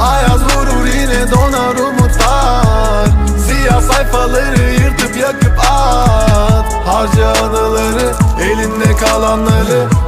Ayaz vurur yine donar umutlar. Siyah sayfaları yırtıp yakıp at. Harca anıları elinde kalanları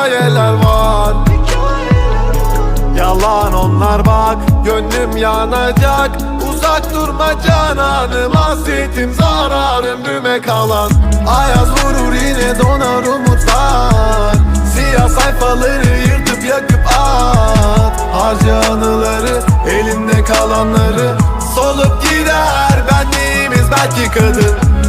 Hikayeler var. Yalan onlar bak Gönlüm yanacak. Uzak durma cananım Hasretim zararım düme kalan. Ayaz vurur yine donar umutlar. Siyah sayfaları yırtıp yakıp at. Harca anıları elinde kalanları Solup gider. Benliğimiz belki kadın